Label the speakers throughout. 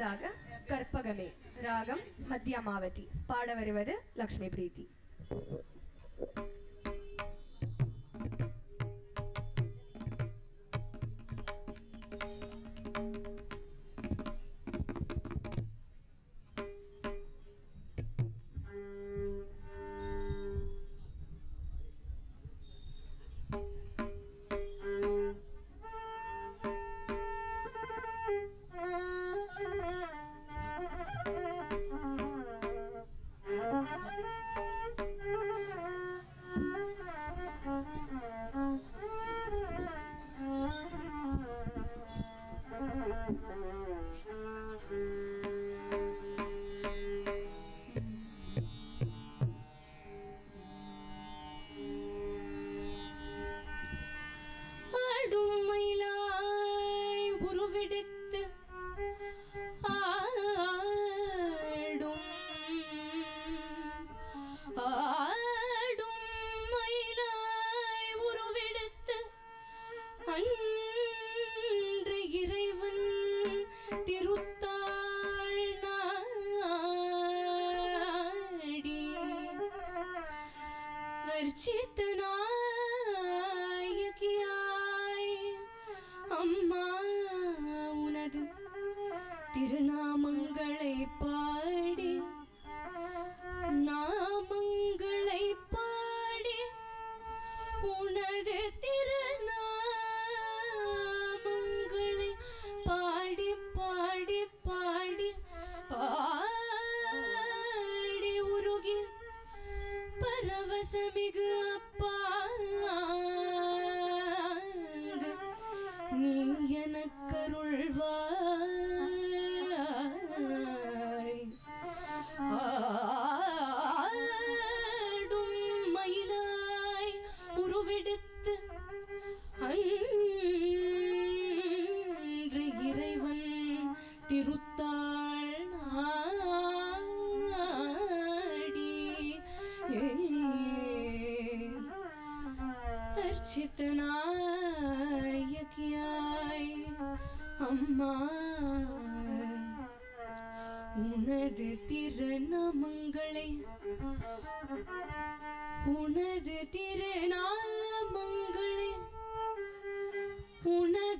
Speaker 1: அடுத்ததாக கற்பகமே. ராகம் மத்யமாவதி பாட வருவது லக்ஷ்மி பிரீத்தி.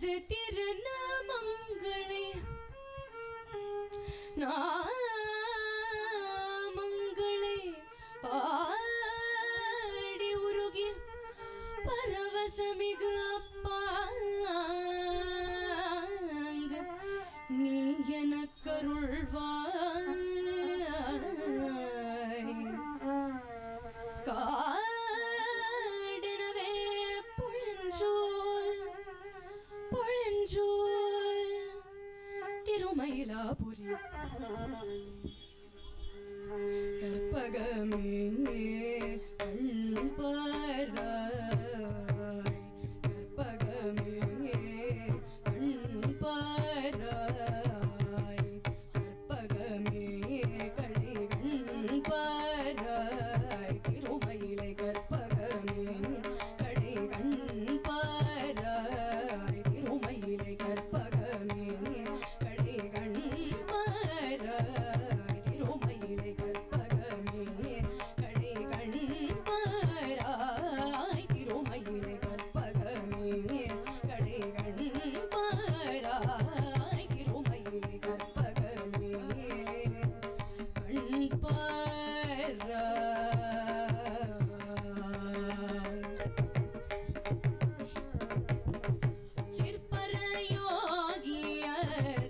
Speaker 2: the team. Ha ha ha ha
Speaker 1: ha! night.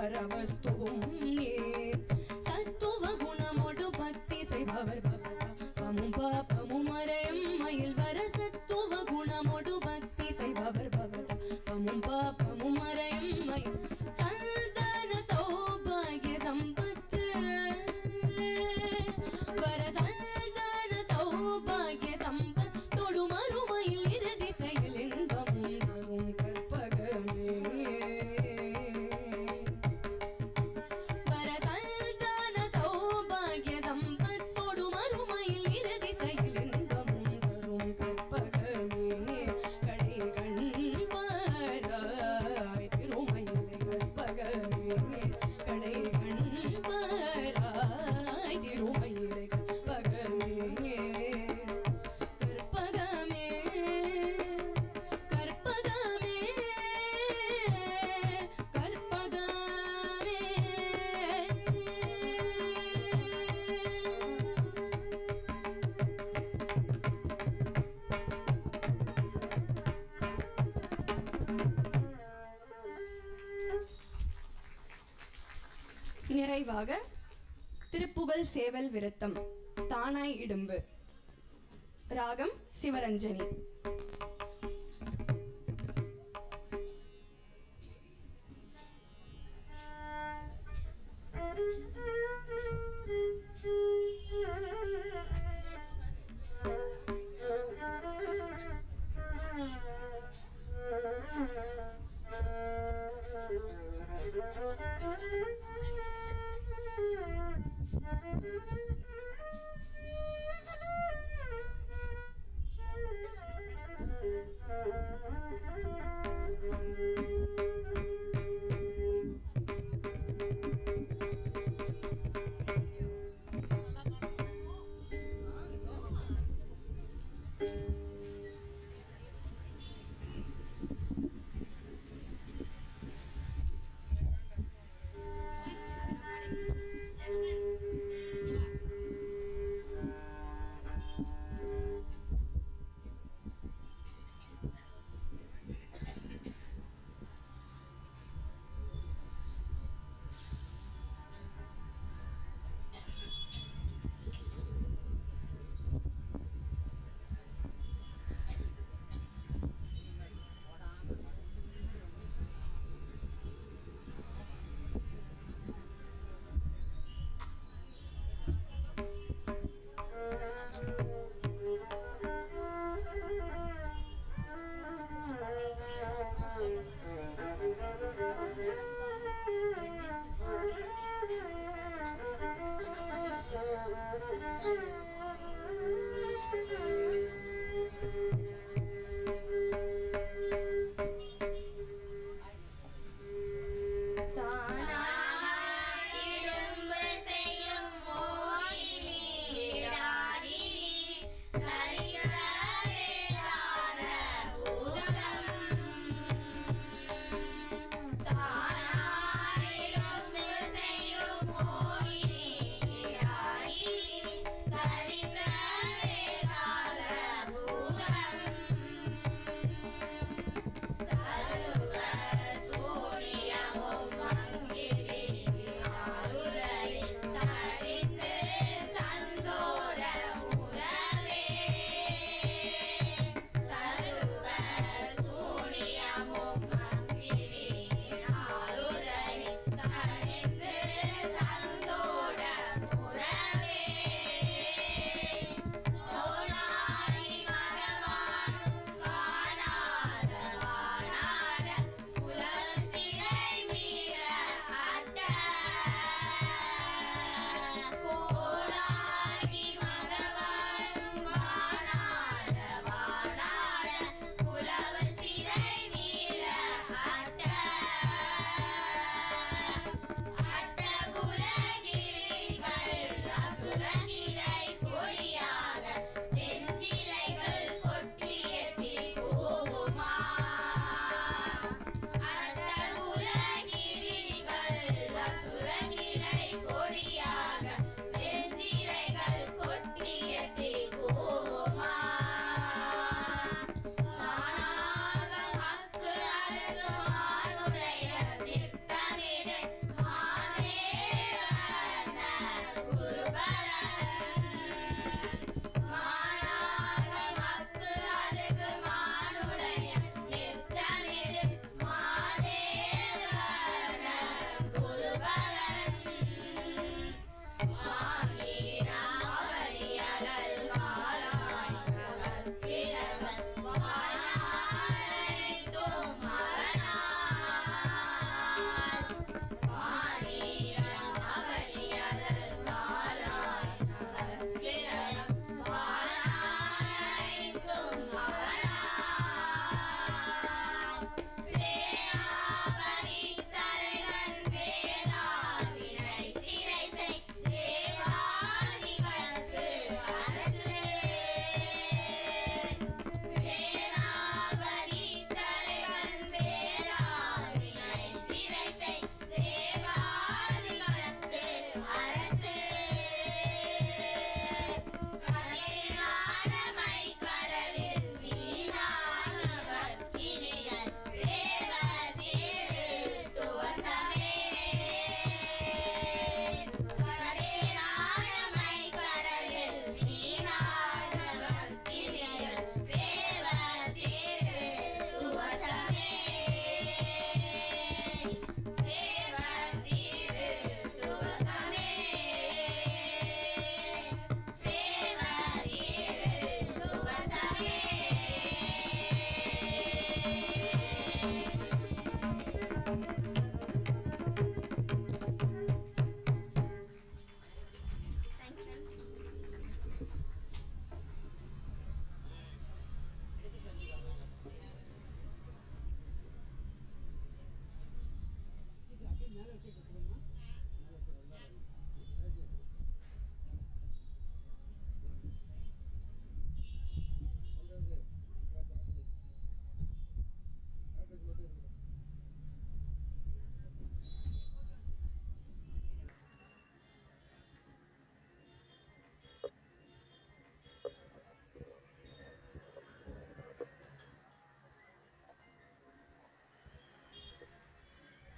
Speaker 1: பரவஸ்துவும் ஏ சத்துவ குணமோடு பக்தி செய்பவர்
Speaker 3: சிறப்பாக திருப்புகழ் சேவல் விருத்தம் தானாய் இடும்பு. ராகம் சிவரஞ்சனி.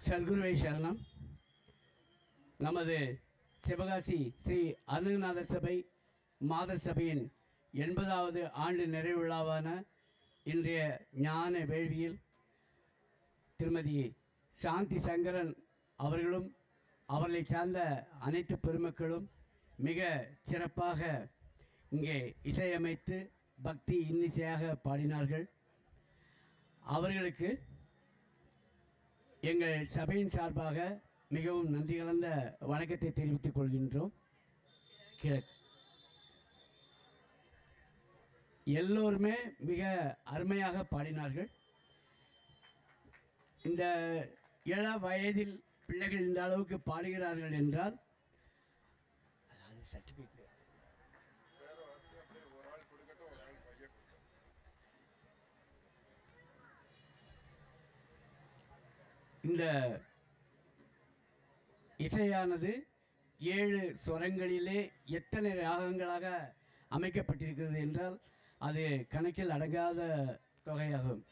Speaker 4: சத்குருவை சரணம். நமது சிவகாசி ஸ்ரீ அருணநாத சபை மாதர் சபையின் எண்பதாவது ஆண்டு நிறைவிழாவான இன்றைய ஞான வேள்வியில் திருமதி சாந்தி சங்கரன் அவர்களும் அவர்களை சார்ந்த அனைத்து பெருமக்களும் மிக சிறப்பாக இங்கே இசையமைத்து பக்தி இன்னிசையாக பாடினார்கள். அவர்களுக்கு எங்கள் சபையின் சார்பாக மிகவும் நன்றி கலந்த வணக்கத்தை தெரிவித்துக் கொள்கின்றோம். கிழக்கு எல்லோருமே மிக அருமையாக பாடினார்கள். இந்த இள வயதில் பிள்ளைகள் இந்த அளவுக்கு பாடுகிறார்கள் என்றால் அது சர்டிஃபிகேட். இந்த இசையானது ஏழு ஸ்வரங்களிலே எத்தனை ராகங்களாக அமைக்கப்பட்டிருக்கிறது என்றால் அது கணக்கில் அடங்காத தொகையாகும்.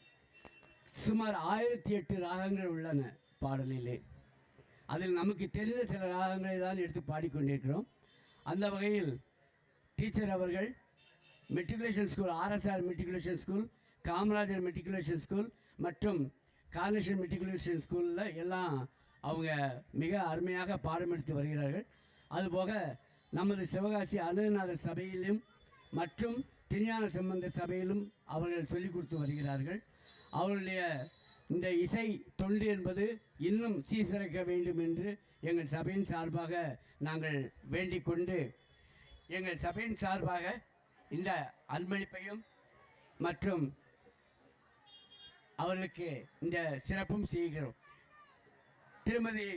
Speaker 4: சுமார் ஆயிரத்தி எட்டு ராகங்கள் உள்ளன பாடலிலே. அதில் நமக்கு தெரிந்த சில ராகங்களை தான் எடுத்து பாடிக்கொண்டிருக்கிறோம். அந்த வகையில் டீச்சர் அவர்கள் matriculation school RSR matriculation school Kamarajar matriculation school மற்றும் கார்னேஷன் மெட்ரிகுலேஷன் ஸ்கூலில் எல்லாம் அவங்க மிக அருமையாக பாடம் எடுத்து வருகிறார்கள். அதுபோக நமது சிவகாசி அருணநாதர் சபையிலும் மற்றும் திருஞான சம்பந்த சபையிலும் அவர்கள் சொல்லிக் கொடுத்து வருகிறார்கள். அவருடைய இந்த இசை தொண்டு என்பது இன்னும் சீசரிக்க வேண்டும் என்று எங்கள் சபையின் சார்பாக நாங்கள் வேண்டிக் கொண்டு எங்கள் சபையின் சார்பாக இந்த அன்பளிப்பையும் மற்றும் அவர்களுக்கு இந்த சிறப்பும் செய்கிறோம். திருமதி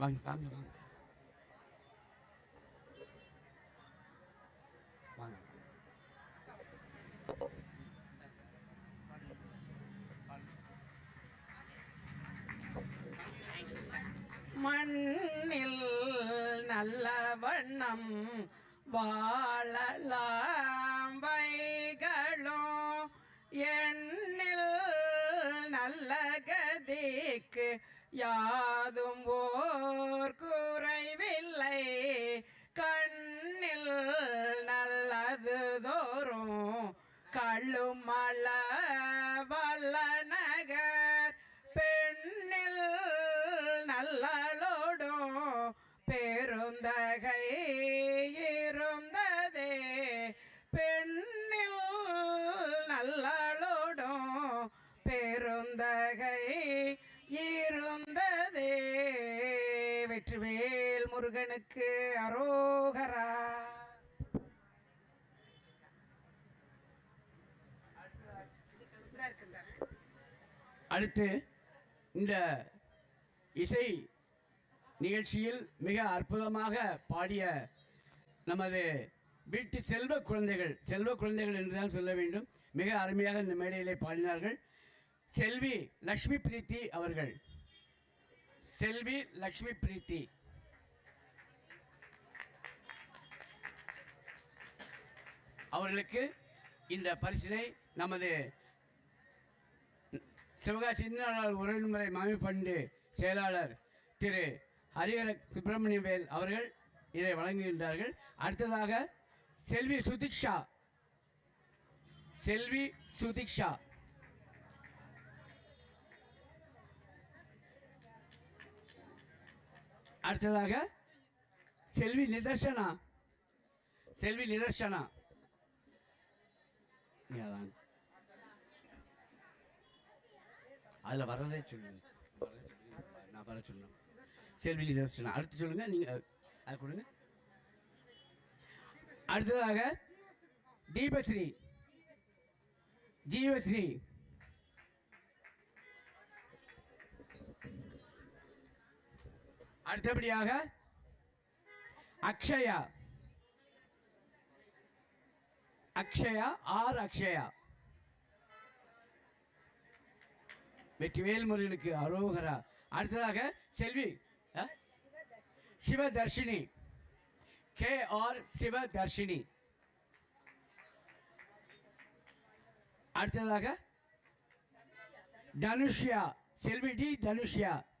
Speaker 4: வாங்க வாங்க வாங்க. வாங்க
Speaker 5: மண்ணில் நல்ல வண்ணம் வாழலாம் வைகளும் எண்ணில் நல்ல கதிக்கு யாதும் ஓர் குறைவில்லை. கண்ணில் நல்லது தோறும் கள்ளுமல அரோகரா.
Speaker 4: அடுத்து இந்த இசை நிகழ்ச்சியில் மிக அற்புதமாக பாடிய நமது வீட்டு செல்வ குழந்தைகள் செல்வ குழந்தைகள் என்றுதான் சொல்ல வேண்டும். மிக அருமையாக இந்த மேடையிலே பாடினார்கள். செல்வி லக்ஷ்மி பிரீத்தி அவர்கள். செல்வி லக்ஷ்மி பிரீத்தி அவர்களுக்கு இந்த பரிசினை நமது சிவகாசி இந்தியாளர் உறவின்முறை மாமி பண்டு செயலாளர் திரு ஹரிஹர சுப்பிரமணியவேல் அவர்கள் இதை வழங்குகின்றார்கள். அடுத்ததாக செல்வி சுதிக்ஷா. செல்வி சுதிக்ஷா. அடுத்ததாக செல்வி நிதர்ஷனா. செல்வி நிதர்ஷனா. அதான் அதில் வரதே சொல்லுங்க. சொல்லுங்க. நான் வர சொல்லணும். செல்வி லிசர்ஸ்டன் அடுத்து சொல்லுங்க. நீங்க அதை கொடுங்க. அடுத்ததாக தீபஸ்ரீ. ஜீவஸ்ரீ அடுத்தபடியாக அக்ஷயா. அக்ஷயா ஆர் அக்ஷயா. வெற்றிவேல் முருகனுக்கு அரோகரா. அடுத்ததாக Selvi Sivadharshini. K R Sivadharshini. அடுத்ததாக தனுஷ்யா. செல்வி டி தனுஷ்யா.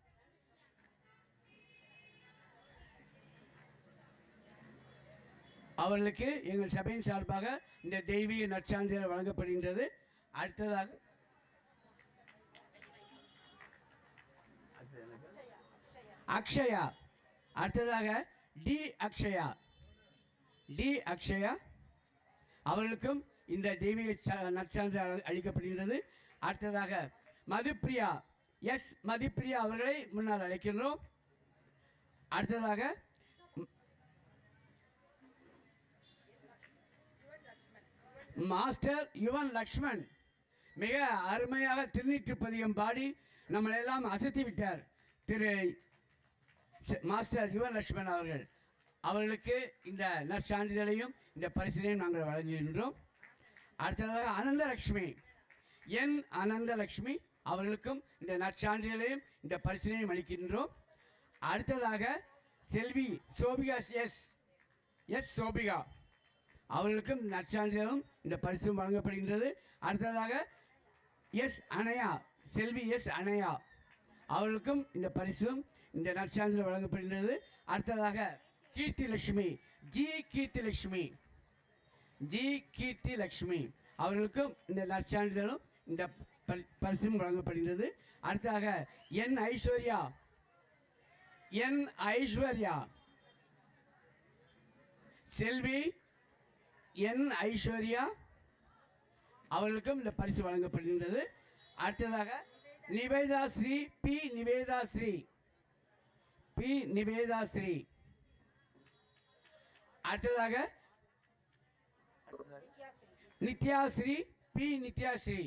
Speaker 4: அவர்களுக்கு எங்கள் சபையின் சார்பாக இந்த தெய்வீக நற்சான்றிதழ் வழங்கப்படுகின்றது. அடுத்ததாக அக்ஷயா. அடுத்ததாக டி அக்ஷயா. டி அக்ஷயா. அவர்களுக்கும் இந்த தெய்வீக ச- நற்சான்று அளிக்கப்படுகின்றது. அடுத்ததாக மதுப்பிரியா எஸ் மதுப்பிரியா அவர்களை முன்னால் அழைக்கின்றோம். அடுத்ததாக மாஸ்டர் யுவன் லக்ஷ்மண் மிக அருமையாக திருநீற்று பதிகம் பாடி நம்மளெல்லாம் அசத்தி விட்டார். திரு மாஸ்டர் யுவன் லக்ஷ்மண் அவர்கள். அவர்களுக்கு இந்த நற்சான்றிதழையும் இந்த பரிசினையும் நாங்கள் வழங்குகின்றோம். அடுத்ததாக அனந்தலக்ஷ்மி. என் அனந்தலக்ஷ்மி அவர்களுக்கும் இந்த நற்சான்றிதழையும் இந்த பரிசினையும் அளிக்கின்றோம். அடுத்ததாக செல்வி சோபிகா எஸ் எஸ் சோபிகா அவர்களுக்கும் நற்சான்றிதழும் இந்த பரிசும் வழங்கப்படுகின்றது. அடுத்ததாக எஸ் அணையா செல்வி எஸ் அணையா அவர்களுக்கும் இந்த பரிசும் இந்த நற்சான்றிதழ் வழங்கப்படுகின்றது. அடுத்ததாக கீர்த்தி லட்சுமி ஜி கீர்த்தி லட்சுமி ஜி கீர்த்தி லட்சுமி அவர்களுக்கும் இந்த நற்சான்றிதழும் இந்த பரி- பரிசும் வழங்கப்படுகின்றது. அடுத்ததாக என் ஐஸ்வர்யா என் ஐஸ்வர்யா செல்வி என் ஐஸ்வர்யா அவர்களுக்கும் இந்த பரிசு வழங்கப்படுகின்றது. அடுத்ததாக நிவேதா ஸ்ரீ பி நிவேதா ஸ்ரீ. பி நிவேதா ஸ்ரீ. அடுத்ததாக நித்யாஸ்ரீ பி நித்யாஸ்ரீ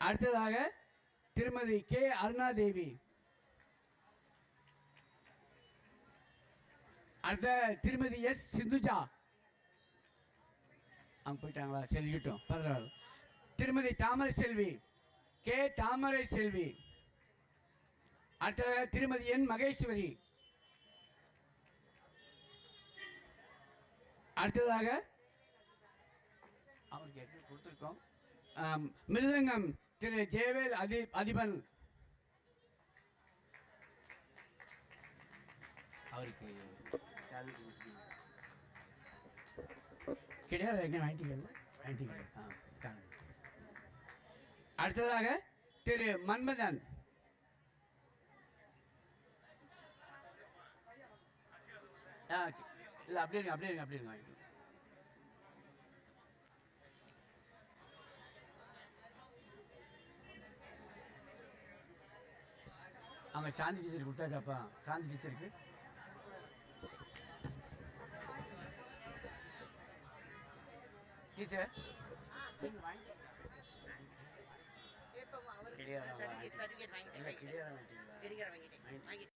Speaker 4: அடுத்ததாக திருமதி கே அருணாதேவி. அடுத்த திருமதி எஸ் சிந்துஜா. அவங்க போயிட்டாங்களா? செல்கிட்டோம் பரவாயில்ல. திருமதி தாமரை செல்வி. கே தாமரை செல்வி. அடுத்ததாக திருமதி என் மகேஸ்வரி. அடுத்ததாக அவருக்கு எப்படி கொடுத்துருக்கோம்? மிருதங்கம் திரு ஜெயவேல் அதி அதிபன். அவருக்கு கிடையாது. எங்க வாங்கிட்டீங்கல்ல வாங்கிட்டீங்க ஆ. அடுத்ததாக திரு மன்மதன். ஆ இல்லை அப்படியே இருங்க அப்படியே இருங்க அப்படியே இருங்க வாங்கிக்கோங்க. அவங்க சாந்தி டீச்சர் கொடுத்தாச்சாப்பா? சாந்தி டீச்சருக்கு. வாங்கிக்கோங்க. கிடையாதா?
Speaker 6: சர்டிஃபிகேட் வாங்கிட்டேன்
Speaker 4: கிடையாதா
Speaker 6: வாங்கிட்டேன் வாங்கி